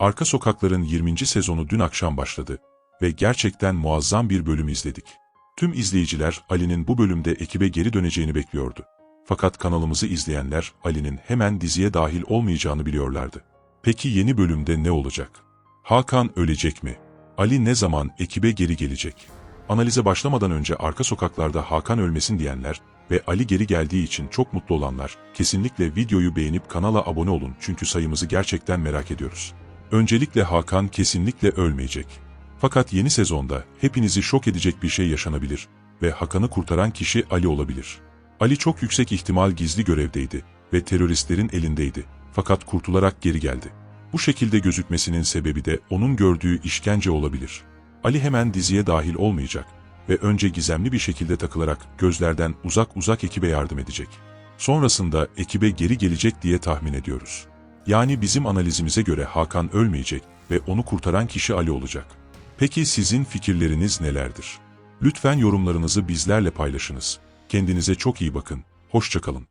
Arka Sokaklar'ın 20. sezonu dün akşam başladı ve gerçekten muazzam bir bölüm izledik. Tüm izleyiciler Ali'nin bu bölümde ekibe geri döneceğini bekliyordu. Fakat kanalımızı izleyenler Ali'nin hemen diziye dahil olmayacağını biliyorlardı. Peki yeni bölümde ne olacak? Hakan ölecek mi? Ali ne zaman ekibe geri gelecek? Analize başlamadan önce arka sokaklarda Hakan ölmesin diyenler ve Ali geri geldiği için çok mutlu olanlar, kesinlikle videoyu beğenip kanala abone olun çünkü sayımızı gerçekten merak ediyoruz. Öncelikle Hakan kesinlikle ölmeyecek. Fakat yeni sezonda hepinizi şok edecek bir şey yaşanabilir ve Hakan'ı kurtaran kişi Ali olabilir. Ali çok yüksek ihtimal gizli görevdeydi ve teröristlerin elindeydi fakat kurtularak geri geldi. Bu şekilde gözükmesinin sebebi de onun gördüğü işkence olabilir. Ali hemen diziye dahil olmayacak ve önce gizemli bir şekilde takılarak gözlerden uzak uzak ekibe yardım edecek. Sonrasında ekibe geri gelecek diye tahmin ediyoruz. Yani bizim analizimize göre Hakan ölmeyecek ve onu kurtaran kişi Ali olacak. Peki sizin fikirleriniz nelerdir? Lütfen yorumlarınızı bizlerle paylaşınız. Kendinize çok iyi bakın. Hoşçakalın.